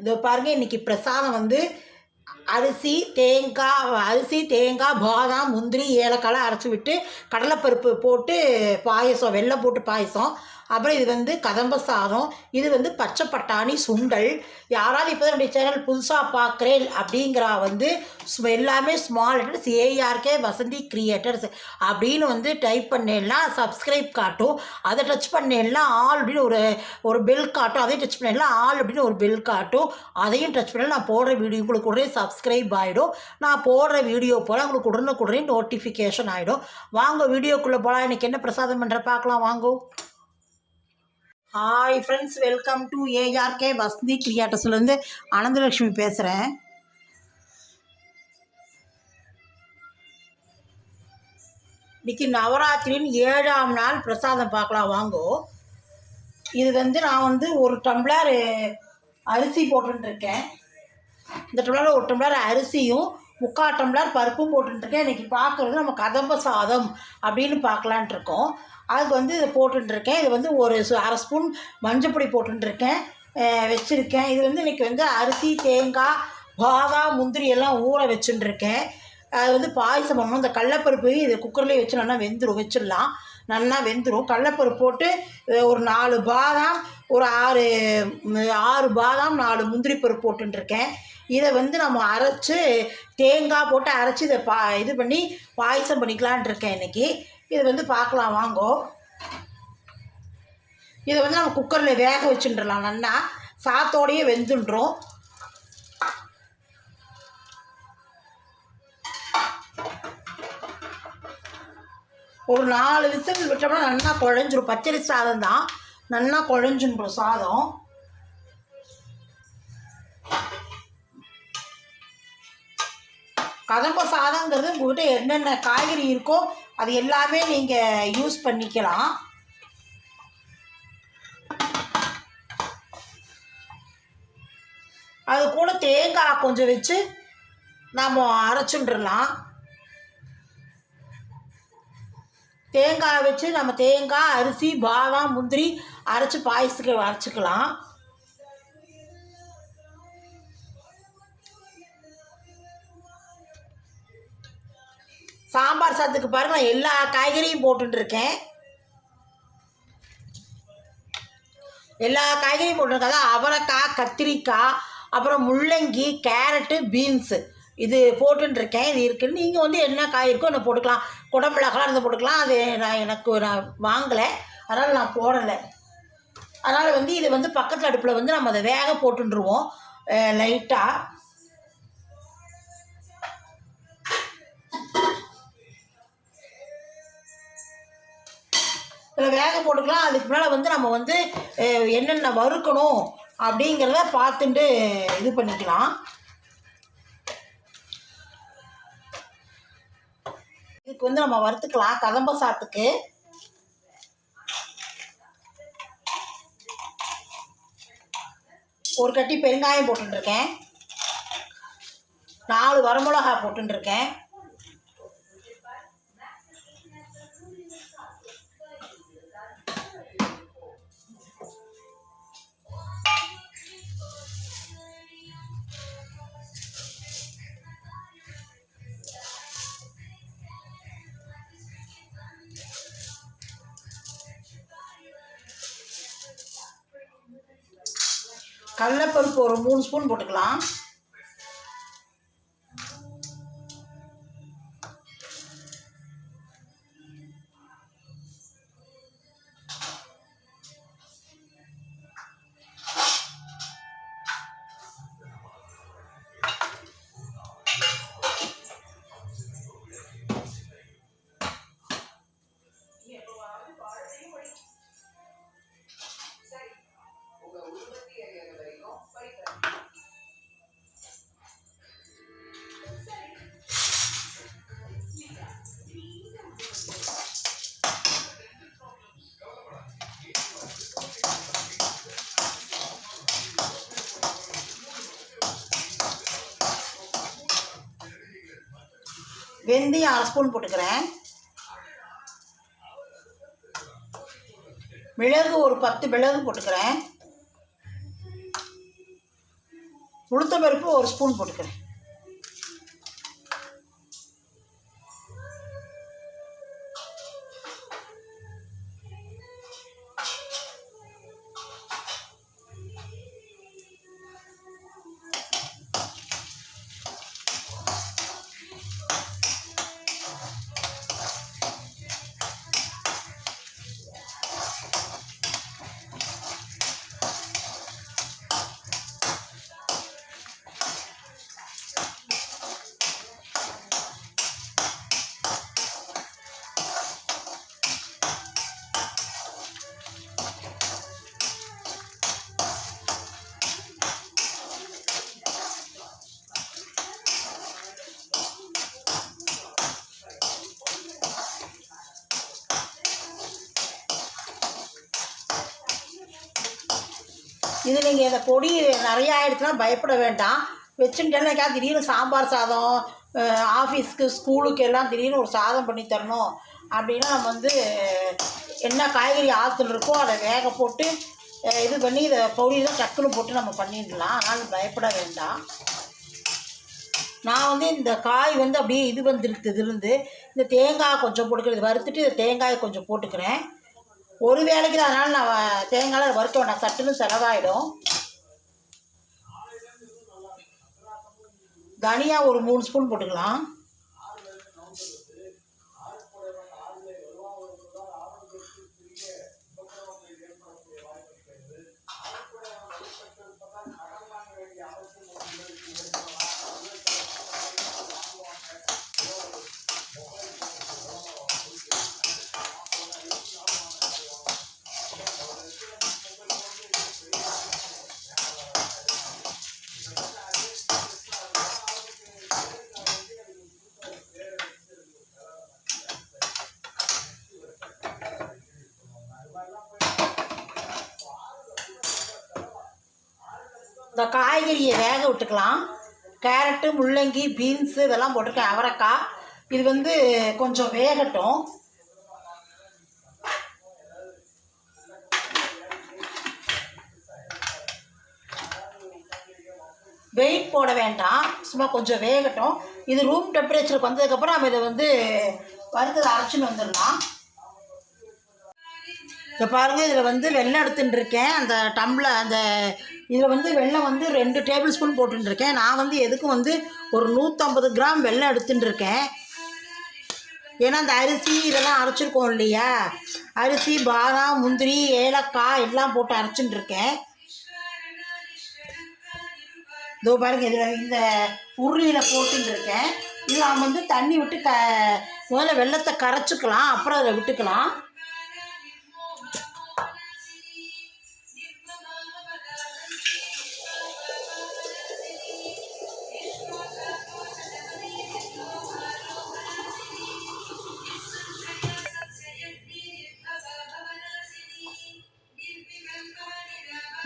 இதோ பாருங்கள் இன்னைக்கு பிரசாதம் வந்து அரிசி தேங்காய் அரிசி தேங்காய் பாதாம் முந்திரி ஏலக்காய் அரைச்சி விட்டு கடலைப்பருப்பு போட்டு பாயசம் வெள்ளை போட்டு பாயசம். அப்புறம் இது வந்து கதம்ப சாதம் இது வந்து பச்சை பட்டாணி சுண்டல். யாராவது இப்போ தான் என்னுடைய சேனல் புதுசாக பார்க்குறேன் அப்படிங்கிறா வந்து எல்லாமே small letters A R K Vasanthi creators அப்படின்னு வந்து டைப் பண்ணேன்னா சப்ஸ்கிரைப் காட்டும். அதை டச் பண்ணேன்னா ஆல் அப்படின்னு ஒரு ஒரு பெல் காட்டும். அதையும் டச் பண்ணேன்னா ஆல் அப்படின்னு ஒரு பெல் காட்டும். அதையும் டச் பண்ணல நான் போடுற வீடியோ உங்களுக்கு உடனே சப்ஸ்கிரைப் ஆகிடும் நான் போடுற வீடியோ போல் உங்களுக்கு உடனுக்குடனே நோட்டிஃபிகேஷன் ஆகிடும் வாங்க வீடியோக்குள்ளே போகலாம் எனக்கு என்ன பிரசாதம் பண்ணுற பார்க்கலாம் வாங்கோ. Hi friends welcome to A R K Vasanthi கிரியாட்டர்ஸ்லேருந்து Ananthalakshmi பேசுகிறேன் இன்னைக்கு நவராத்திரியின் ஏழாம் நாள் பிரசாதம் பார்க்கலாம் வாங்கோ. இது வந்து நான் வந்து ஒரு டம்ளர் அரிசி போட்டுருக்கேன் இந்த டம்ளர் ஒரு டம்ளர் அரிசியும் முக்கால் டம்ளர் பருப்பும் போட்டுருக்கேன் இன்றைக்கி பார்க்குறது நம்ம கதம்ப சாதம் அப்படின்னு பார்க்கலான்ட்டுருக்கோம் அதுக்கு வந்து இதை போட்டுருக்கேன் இது வந்து ஒரு அரை ஸ்பூன் மஞ்சப்பொடி போட்டுருக்கேன் வச்சுருக்கேன். இது வந்து இன்றைக்கி வந்து அரிசி தேங்காய் பாதாம் முந்திரி எல்லாம் ஊற வச்சுட்டுருக்கேன். அது வந்து பாயசம் பண்ணணும். இந்த கடலப்பருப்பு இது குக்கர்லேயே வச்சு நல்லா வெந்துடும் வச்சிடலாம். நல்லா வெந்துடும் கடலப்பருப்பு போட்டு ஒரு நாலு பாதாம் ஒரு ஆறு ஆறு பாதாம் நாலு முந்திரி பருப்பு போட்டுருக்கேன் இதை வந்து நம்ம அரைச்சி தேங்காய் போட்டு அரைச்சி இதை பா இது பண்ணி பாயசம் பண்ணிக்கலான் இருக்கேன் இன்னைக்கு. இது வந்து பார்க்கலாம் வாங்கோ. இதை வந்து நம்ம குக்கரில் வேக வச்சுட்டுலாம் நல்லா சாத்தோடையே வெந்துன்றோம் ஒரு நாலு விசில் விட்டோம்னா நல்லா குழஞ்சிரும். பச்சரி சாதம் தான். நல்லா குழஞ்சுன்றோம் சாதம். கதம்ப சாதங்கிறது உங்கள்கிட்ட என்னென்ன காய்கறி இருக்கோ அது எல்லாமே நீங்கள் யூஸ் பண்ணிக்கலாம். அது கூட தேங்காய் கொஞ்சம் வச்சு நாம் அரைச்சுட்டுலாம் தேங்காய் வச்சு நம்ம தேங்காய் அரிசி பாதாம் முந்திரி அரைச்சி பாயசத்துக்கு அரைச்சிக்கலாம். சாம்பார் சாதத்துக்கு பாருங்க நான் எல்லா காய்கறியும் போட்டுருக்கேன் எல்லா காய்கறியும் போட்டிருக்கேன். அதான் அவரைக்காய் கத்திரிக்காய் அப்புறம் முள்ளங்கி கேரட்டு பீன்ஸு. இது போட்டுருக்கேன் இது இருக்குன்னு நீங்கள் வந்து என்ன காய் இருக்கோ என்ன போட்டுக்கலாம். குடமிளகாலாம் இருந்து போட்டுக்கலாம். அது நான் எனக்கு நான் வாங்கலை. அதனால் நான் போடலை. அதனால் வந்து இது வந்து பக்கத்து அடுப்பில் வந்து நம்ம அதை வேக போட்டுருவோம் லைட்டாக இதில் வேக போட்டுக்கலாம். அதுக்கு மேலே வந்து நம்ம வந்து என்னென்ன வறுக்கணும் அப்படிங்கிறத பார்த்துட்டு இது பண்ணிக்கலாம். இதுக்கு வந்து நம்ம வறுத்துக்கலாம். கதம்ப சாத்துக்கு. ஒரு கட்டி பெருங்காயம் போட்டுருக்கேன் நாலு வரமிளகா போட்டுருக்கேன் கடலைப்பருப்பு ஒரு மூணு ஸ்பூன் போட்டுக்கலாம். வெந்தயம் அரை ஸ்பூன் போட்டுக்கிறேன். மிளகு ஒரு பத்து மிளகு போட்டுக்கிறேன். உளுத்த பருப்பு ஒரு ஸ்பூன் போட்டுக்கிறேன். இது நீங்கள் இந்த பொடி நிறையா ஆயிடுச்சுன்னா பயப்பட வேண்டாம். வச்சுட்டேன்னாக்கா திடீர்னு சாம்பார் சாதம் ஆஃபீஸ்க்கு ஸ்கூலுக்கு எல்லாம் திடீர்னு ஒரு சாதம் பண்ணி தரணும். அப்படின்னா நம்ம வந்து என்ன காய்கறி ஆற்றுல இருக்கோ அதை வேக போட்டு இது பண்ணி இதை பொடியெலாம் டக்குன்னு போட்டு நம்ம பண்ணிடலாம். அதனால் பயப்பட வேண்டாம். நான் வந்து இந்த காய் வந்து அப்படியே இது வந்துருக்குது இருந்து இந்த தேங்காய் கொஞ்சம் போட்டுக்கிறது வறுத்துட்டு இந்த தேங்காயை கொஞ்சம் போட்டுக்கிறேன். ஒரு வேலைக்கு தான் அதனால் நான் தேங்காய் தேங்காயில் வறுக்க வேண்டாம் சட்டுன்னு செலவாயிடும். தனியாக ஒரு மூணு ஸ்பூன் போட்டுக்கலாம். இந்த காய்கறியை வேக விட்டுக்கலாம். கேரட்டு முள்ளங்கி பீன்ஸு இதெல்லாம் போட்டிருக்கேன் அவரைக்காய். இது வந்து கொஞ்சம் வேகட்டும். வெயிட் போட வேண்டாம். சும்மா கொஞ்சம் வேகட்டும். இது ரூம் டெம்பரேச்சருக்கு வந்ததுக்கப்புறம் நம்ம இதை வந்து வறுத்ததை அரைச்சின்னு வந்துடலாம். இப்போ பாருங்கள் இதில் வந்து வெள்ளம் எடுத்துட்டுருக்கேன். அந்த டம்ளர் அந்த இதில் வந்து வெள்ளம் வந்து ரெண்டு டேபிள் ஸ்பூன் போட்டுருக்கேன் நான் வந்து எதுக்கும் வந்து ஒரு நூற்றம்பது கிராம் வெள்ளம் எடுத்துட்டுருக்கேன். ஏன்னா அந்த அரிசி இதெல்லாம் அரைச்சிருக்கோம் இல்லையா? அரிசி பாதாம் முந்திரி ஏலக்காய் எல்லாம் போட்டு அரைச்சிட்டுருக்கேன். இதோ பாருங்க இதில் இந்த உருளியில் போட்டுருக்கேன் இருக்கேன் இது நாம் வந்து தண்ணி விட்டு க முதல்ல வெள்ளத்தை கரைச்சிக்கலாம் அப்புறம் அதை விட்டுக்கலாம்.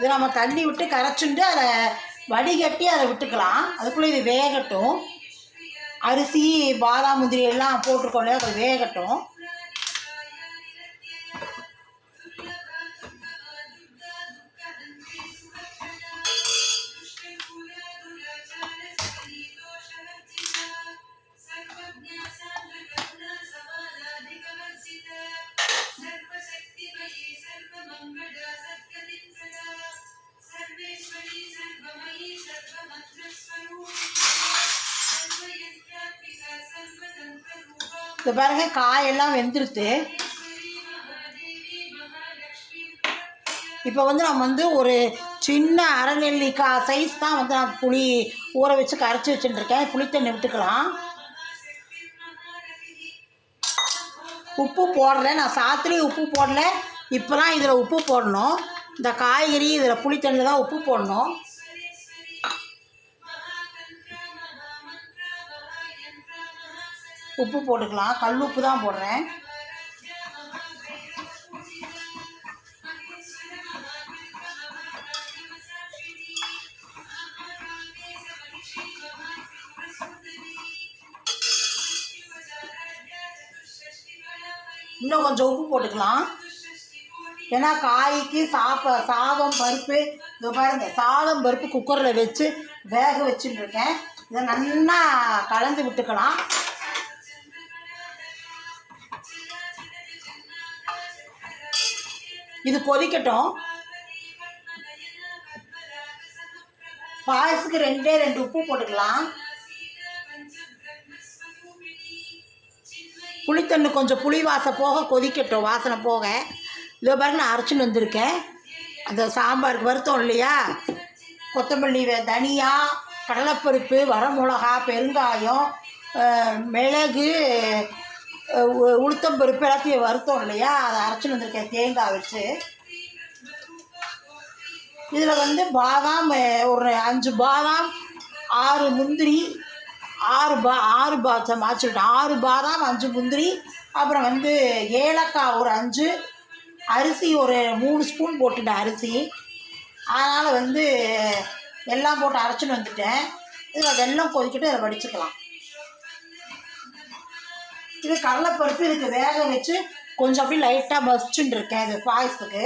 இது நம்ம தண்ணி விட்டு கரைச்சுண்டு அதை வடிகட்டி அதை விட்டுக்கலாம். அதுக்குள்ளே இது வேகட்டும். அரிசி பாதாம் முந்திரி எல்லாம் போட்டிருக்கோம் இல்லையா? அது வேகட்டும். பாருங்க காயெல்லாம் வெந்துருத்து இப்போ வந்து நம்ம வந்து ஒரு சின்ன அரை சைஸ் தான் வந்து நான் புளி ஊற வச்சு கரைச்சி வச்சுட்டுருக்கேன். புளித்தண்ணி விட்டுக்கலாம். உப்பு போடல. நான் சாத்துலேயும் உப்பு போடல. இப்போலாம் இதில் உப்பு போடணும். இந்த காய்கறி இதில் புளித்தண்ணியில் தான் உப்பு போடணும். உப்பு போட்டுக்கலாம். கல் உப்பு தான் போடுறேன். இன்னும் கொஞ்சம் உப்பு போட்டுக்கலாம். ஏன்னா காய்க்கு சாப்ப சாதம் பருப்பு இது பாருங்க சாதம் பருப்பு குக்கரில் வச்சு வேக வச்சுட்டு இருக்கேன். இதை நல்லா கலந்து விட்டுக்கலாம். இது கொதிக்கட்டும் பாயசத்துக்கு ரெண்டே ரெண்டு உப்பு போட்டுக்கலாம். புளித்தண்ணு கொஞ்சம் புளி வாசம் போக கொதிக்கட்டும் வாசனை போக. இதோ பாருங்க நான் அரைச்சின்னு வந்திருக்கேன். அந்த சாம்பாருக்கு வருத்தம் இல்லையா? கொத்தமல்லி தனியா கடலைப்பருப்பு வரமிளகா பெருங்காயம் மிளகு உளுத்தம் பருப்பு எல்லாத்தையும் வருத்தம் இல்லையா? அதை அரைச்சின்னு வந்திருக்கேன் தேங்காய் வச்சு. இதில் வந்து பாதாம் ஒரு அஞ்சு பாதாம் ஆறு முந்திரி ஆறு பா ஆறு பாதம் மாச்சுட்டேன் ஆறு பாதாம் அஞ்சு முந்திரி அப்புறம் வந்து ஏலக்காய் ஒரு அஞ்சு அரிசி ஒரு மூணு ஸ்பூன் போட்டுட்டேன் அரிசி. அதனால் வந்து எல்லாம் போட்டு அரைச்சின்னு வந்துட்டேன். இதில் வெள்ளம் கொதிக்கிட்டு அதை வடிச்சுக்கலாம். இது கடலைப்பருப்பு இதுக்கு வேக வச்சு கொஞ்சம் அப்படியே லைட்டாக மசிச்சுட்டு இருக்கேன் இது பாயசத்துக்கு.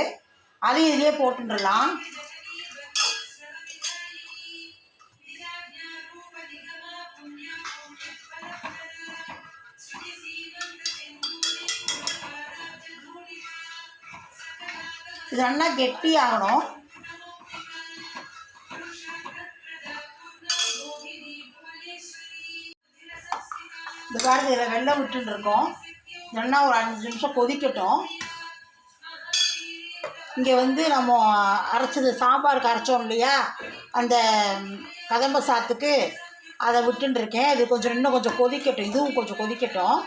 அதையும் இதிலே போட்டுடலாம் இது நல்லா கெட்டியாகணும். இந்த பாருங்க இதில் வெள்ளம் விட்டுன்னு இருக்கோம். என்ன ஒரு அஞ்சு நிமிஷம் கொதிக்கட்டும். இங்கே வந்து நம்ம அரைச்சது சாம்பாருக்கு அரைச்சோம் இல்லையா? அந்த கதம்ப சாத்துக்கு அதை விட்டுன்னு இருக்கேன். இது கொஞ்சம் இன்னும் கொஞ்சம் கொதிக்கட்டும். இதுவும் கொஞ்சம் கொதிக்கட்டும்.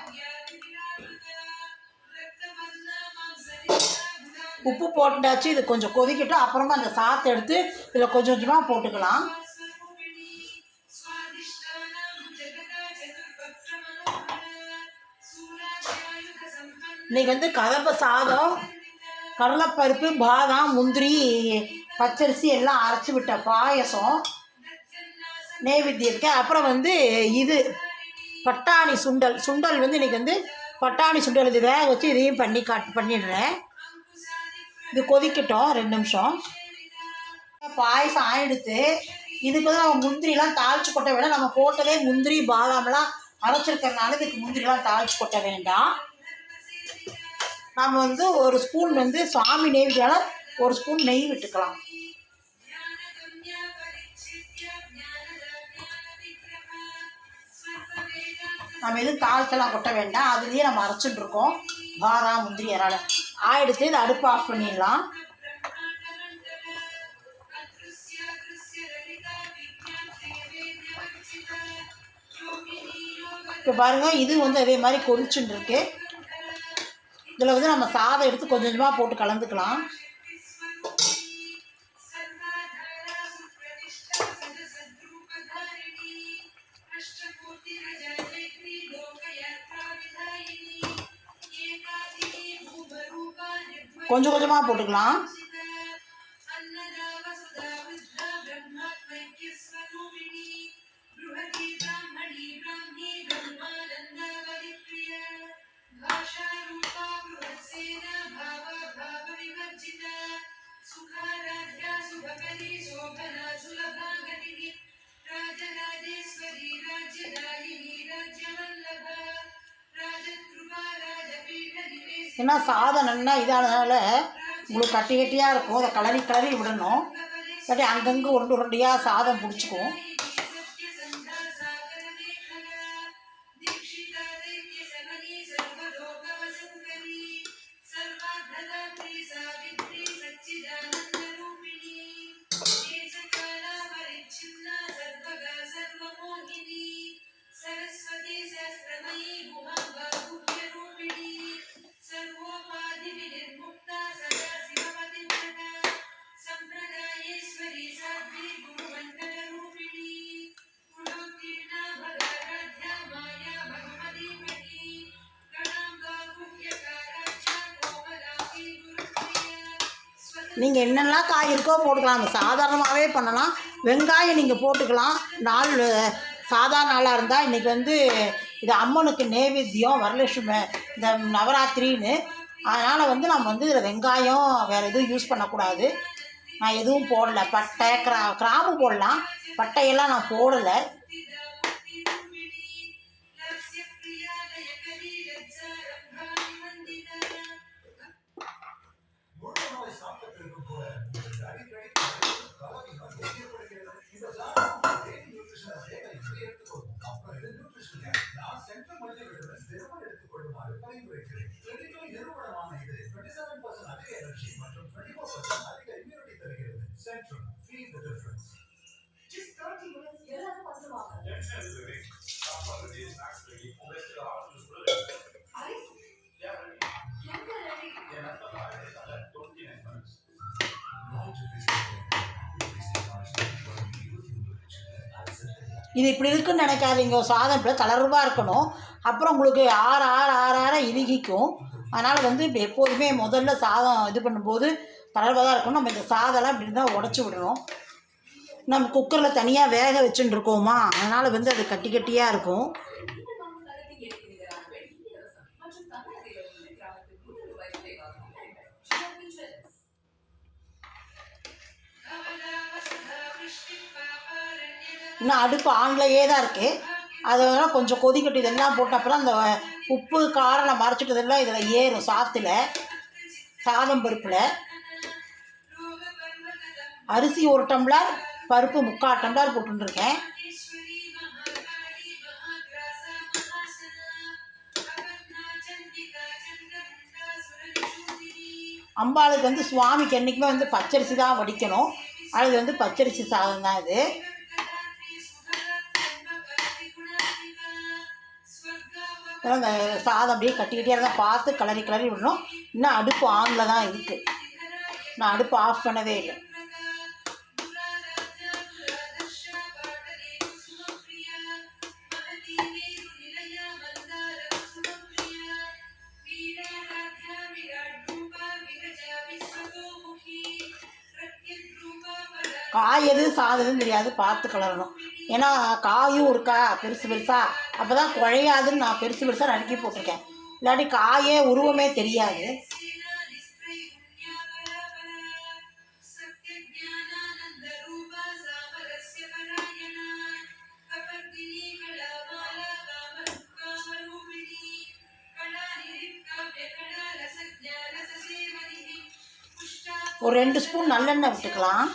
உப்பு போட்டாச்சு இது கொஞ்சம் கொதிக்கட்டும். அப்புறமா அந்த சாத்தை எடுத்து இதில் கொஞ்சம் கொஞ்சமாக போட்டுக்கலாம். இன்னைக்கு வந்து கதப்பை சாதம் கடலைப்பருப்பு பாதாம் முந்திரி பச்சரிசி எல்லாம் அரைச்சி விட்ட பாயசம் நெய்வேத்தியம் இருக்கேன் அப்புறம் வந்து இது பட்டாணி சுண்டல். சுண்டல் வந்து இன்றைக்கி வந்து பட்டாணி சுண்டல். இது வேக வச்சு இதையும் பண்ணி காட்டு பண்ணிடுறேன். இது கொதிக்கட்டும் ரெண்டு நிமிஷம். பாயசம் ஆயிடுத்து. இதுக்கு வந்து நம்ம முந்திரிலாம் தாளிச்சு கொட்ட வேண்டாம் நம்ம போட்டதே முந்திரி பாதாம்லாம் அரைச்சிருக்கிறதுனால இதுக்கு முந்திரிலாம் தாளிச்சு கொட்ட வேண்டாம். நம்ம வந்து ஒரு ஸ்பூன் வந்து சாமி நெய்வியால் ஒரு ஸ்பூன் நெய் விட்டுக்கலாம். நம்ம எதுவும் தாளிச்செல்லாம் கொட்ட வேண்டாம். அதுலேயே நம்ம அரைச்சிட்டு இருக்கோம் வாரா முந்திரி இறால. ஆயிடுத்து இதை அடுப்பு ஆஃப் பண்ணிடலாம். இப்போ பாருங்கள் இது வந்து அதே மாதிரி கொதிச்சுட்டு இதில் வந்து நம்ம சாதம் எடுத்து கொஞ்சம் கொஞ்சமாக போட்டு கலந்துக்கலாம். கொஞ்சம் கொஞ்சமாக போட்டுக்கலாம். ஏன்னா சாதம் நல்லா இதானதுனால உங்களுக்கு கட்டி கட்டியாக இருக்கும். அதை கலரி கலரி விடணும். இல்லாட்டி அங்கங்கே உருண்டு உருண்டையாக சாதம் பிடிச்சிக்கும். நீங்கள் என்னெல்லாம் காய் இருக்கோ போட்டுக்கலாம். சாதாரணமாகவே பண்ணலாம். வெங்காயம் நீங்கள் போட்டுக்கலாம். நாள் சாதா நாளாக இருந்தால் இன்றைக்கி வந்து இது அம்மனுக்கு நைவேத்தியம் வரலட்சுமி இந்த நவராத்திரின்னு. அதனால் வந்து நம்ம வந்து இதில் வெங்காயம் வேறு எதுவும் யூஸ் பண்ணக்கூடாது. நான் எதுவும் போடலை. பட்டை கிரா கிராம்பு போடலாம். பட்டையெல்லாம் நான் போடலை. இது இப்படி இருக்குன்னு நினைக்காதீங்க. சாதம் இப்படி தளர்வாக இருக்கணும். அப்புறம் உங்களுக்கு ஆற ஆற ஆற ஆற இறுகிக்கும். அதனால் வந்து இப்போ எப்போதுமே முதல்ல சாதம் இது பண்ணும்போது தளர்வாக தான் இருக்கணும். நம்ம இந்த சாதம்லாம் இப்படி தான் உடச்சி விடணும். நம்ம குக்கரில் தனியாக வேக வச்சுட்டு இருக்கோமா? அதனால் வந்து அது கட்டி கட்டியாக இருக்கும். இன்னும் அடுப்பு ஆன்லையே தான் இருக்குது அதெல்லாம் கொஞ்சம் கொதிக்கட்டு இதெல்லாம் போட்ட அப்புறம் அந்த உப்பு காரம் மறைச்சிட்டதெல்லாம் இதில் ஏறும் சாத்தில் சாதம் பருப்பில். அரிசி ஒரு டம்ளர் பருப்பு முக்கால் டம்ளர் போட்டுருக்கேன் அம்பாளுக்கு வந்து சுவாமிக்கு என்றைக்குமே வந்து பச்சரிசி தான் வடிக்கணும். அது வந்து பச்சரிசி சாதம் தான் இது. சாதம் அப்படியே கட்டிக்கிட்டே இருந்தால் பார்த்து கிளறி கிளறி விடணும். இன்னும் அடுப்பு ஆனில் தான் இருக்குது நான் அடுப்பு ஆஃப் பண்ணவே இல்லை. காய் எது சாதம் எதுவும் தெரியாது. பார்த்து கிளறணும். ஏன்னா காயும் இருக்கா? பெருசு பெருசாக அப்போ தான் குழையாதுன்னு நான் பெருசு பெருசாக நறுக்கி போட்டிருக்கேன். இல்லாட்டி காயே உருவமே தெரியாது. ஒரு ரெண்டு ஸ்பூன் நல்லெண்ணெய் விட்டுக்கலாம்.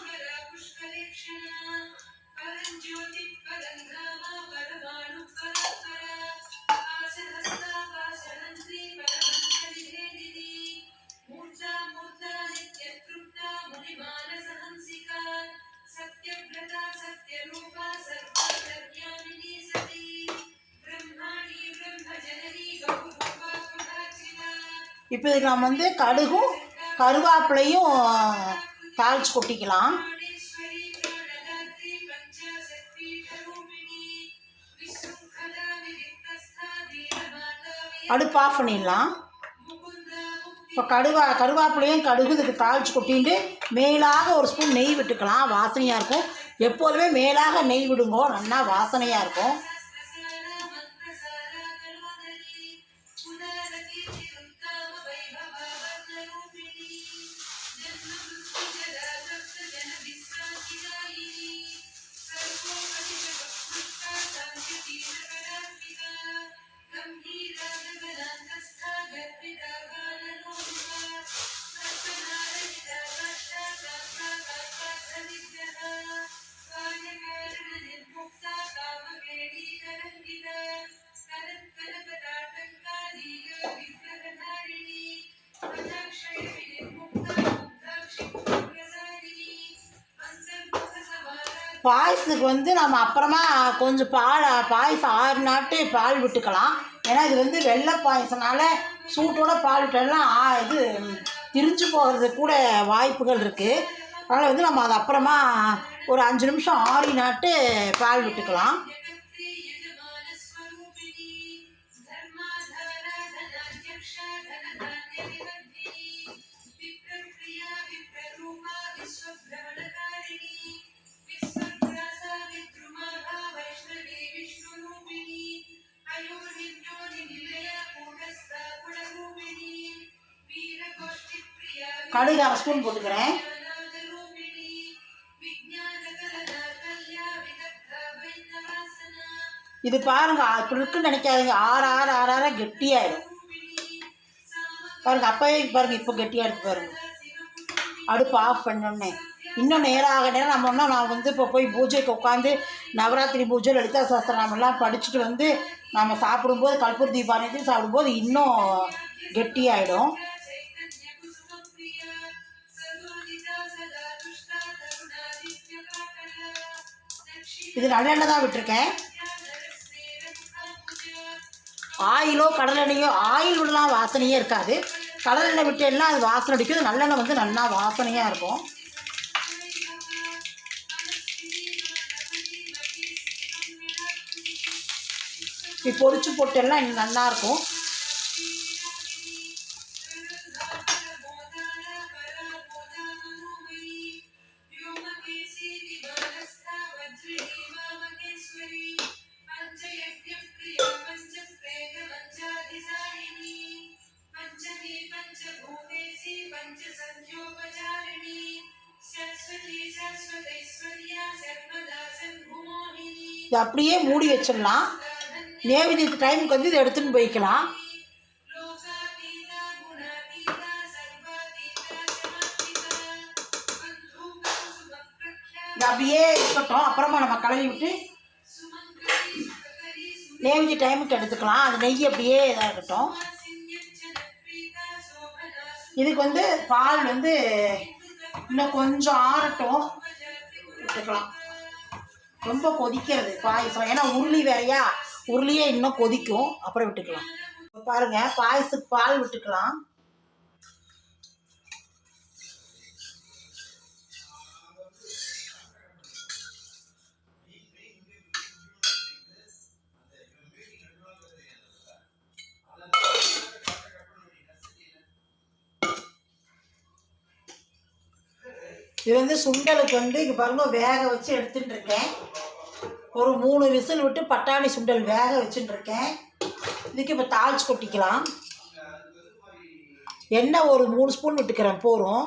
இப்போ இதுக்கு நம்ம வந்து கடுகும் கருவேப்பிலையும் தாளிச்சு கொட்டிக்கலாம். அடுப்பு ஆஃப் பண்ணிடலாம். இப்போ கடுவா கருவேப்பிலையும் கடுகு இதுக்கு தாளித்து கொட்டிட்டு மேலாக ஒரு ஸ்பூன் நெய் விட்டுக்கலாம். வாசனையாக இருக்கும். எப்போதுமே மேலாக நெய் விடுங்கோ. நல்லா வாசனையாக இருக்கும். பாயசத்துக்கு வந்து நம்ம அப்புறமா கொஞ்சம் பால் பாயசம் ஆறு நாட்டு பால் விட்டுக்கலாம். ஏன்னா இது வந்து வெள்ளை பாயசனால சூட்டோட பால் விட்டோம்னா ஆ இது திரிஞ்சு போகிறது கூட வாய்ப்புகள் இருக்குது அதனால் வந்து நம்ம அது அப்புறமா ஒரு அஞ்சு நிமிஷம் ஆறி நாட்டு பால் விட்டுக்கலாம். கடுகு அரை ஸ்பூன் போட்டுக்கிறேன். இது பாருங்க இப்படி இருக்குன்னு நினைக்காதீங்க. ஆறு ஆறு ஆறு ஆறாக கெட்டியாயிடும். பாருங்க அப்பவே பாருங்க இப்போ கெட்டியாக இருக்கு பாருங்க. அடுப்பு ஆஃப் பண்ணோன்னே. இன்னும் நேரம் ஆக நேரம் நம்ம ஒன்றும் நான் வந்து இப்போ போய் பூஜைக்கு உட்காந்து நவராத்திரி பூஜை லலிதா சாஸ்திரமெல்லாம் படிச்சுட்டு வந்து நம்ம சாப்பிடும்போது கற்பூர் தீபாவளி சாப்பிடும்போது இன்னும் கெட்டியாயிடும். இது நல்லெண்ணெய் தான் விட்டுருக்கேன். ஆயிலோ கடலெண்ணெயோ ஆயில் விடலாம் வாசனையே இருக்காது. கடலெண்ணெய் விட்டு எல்லாம் அது வாசனை அடிக்கும் நல்லெண்ணெய் வந்து நல்லா வாசனையாக இருக்கும். இப்படி பொரிச்சு போட்டு இன்னும் நல்லா இருக்கும். அப்படியே மூடி வச்சிடலாம் நேவேதியத்து டைமுக்கு வந்து இதை எடுத்துன்னு போய்க்கலாம். இது அப்படியே இருக்கட்டும். அப்புறமா நம்ம கலவி விட்டு நேவேதி டைமுக்கு எடுத்துக்கலாம். அது நெய் அப்படியே இதாக இருக்கட்டும். இதுக்கு வந்து பால் வந்து இன்னும் கொஞ்சம் ஆறட்டும். விட்டுக்கலாம் ரொம்ப கொதிக்கிறது. பாயசம் ஏன்னா உருளி வேறையா? உருளியே இன்னும் கொதிக்கும். அப்புறம் விட்டுக்கலாம். பாருங்கள் பாருங்க பாயசத்துக்கு பால் விட்டுக்கலாம். இது வந்து சுண்டலுக்கு வந்து இங்கே பாருங்க வேக வச்சு எடுத்துகிட்டு இருக்கேன் ஒரு மூணு விசில் விட்டு பட்டாணி சுண்டல் வேக வச்சுட்டு இருக்கேன் இதுக்கு இப்போ தாளிச்சு கொட்டிக்கலாம். எண்ணெய் ஒரு மூணு ஸ்பூன் விட்டுக்கிறேன் போகிறோம்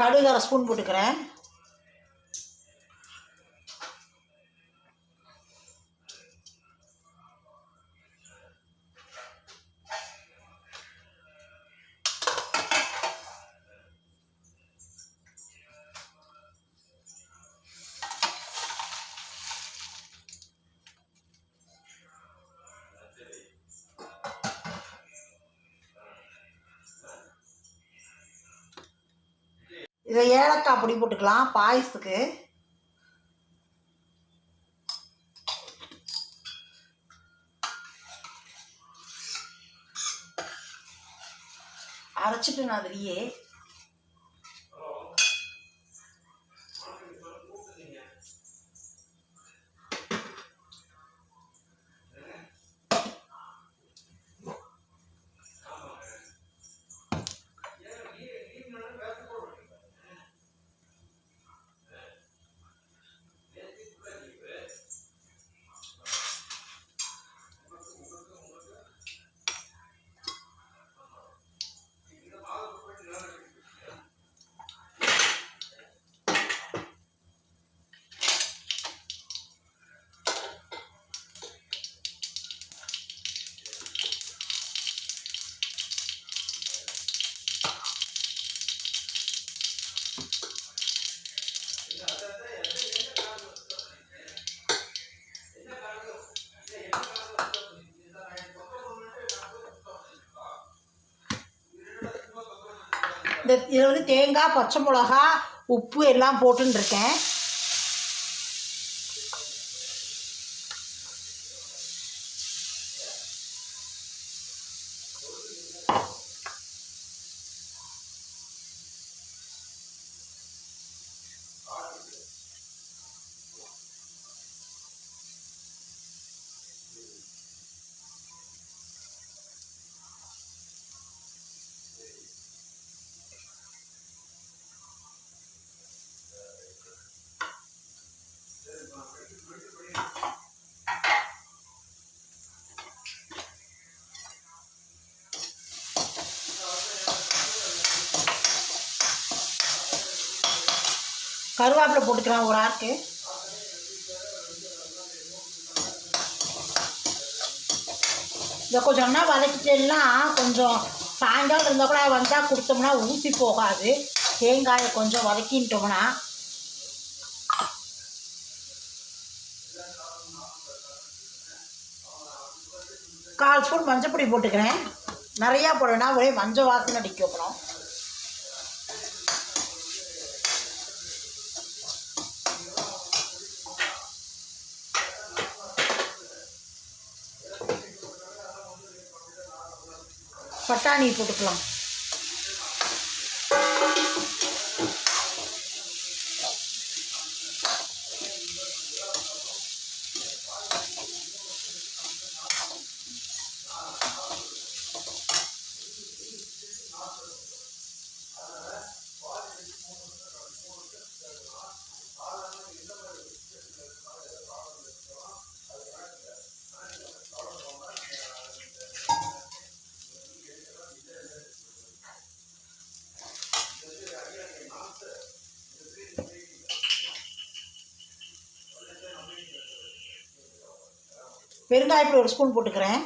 கடுகு அரை ஸ்பூன் போட்டுக்கிறேன். ஏலக்காய் பொடி போட்டுக்கலாம் பாயசத்துக்கு. அரைச்சிட்டு நான் அதுலேயே இந்த இதில் வந்து தேங்காய் பச்சை மிளகா உப்பு எல்லாம் போட்டுன்னு இருக்கேன். கருவேப்பிலை போட்டுக்கிறேன் ஒரு ஆர்க்கு. இதை கொஞ்சம் என்ன வதக்கிட்டேன்னா கொஞ்சம் சாயங்காலம் இருந்தால் கூட வந்தால் கொடுத்தோம்னா ஊசி போகாது. தேங்காயை கொஞ்சம் வதக்கின்ட்டோம்னா கால் ஸ்பூன் மஞ்சப்பொடி போட்டுக்கிறேன். நிறையா போடணும்னா ஒரே மஞ்சள் வாசனை அடிக்க அப்புறம். பட்டாணி போட்டுக்கலாம். பெருங்காயப்பொடி ஒரு ஸ்பூன் போட்டுக்கிறேன்.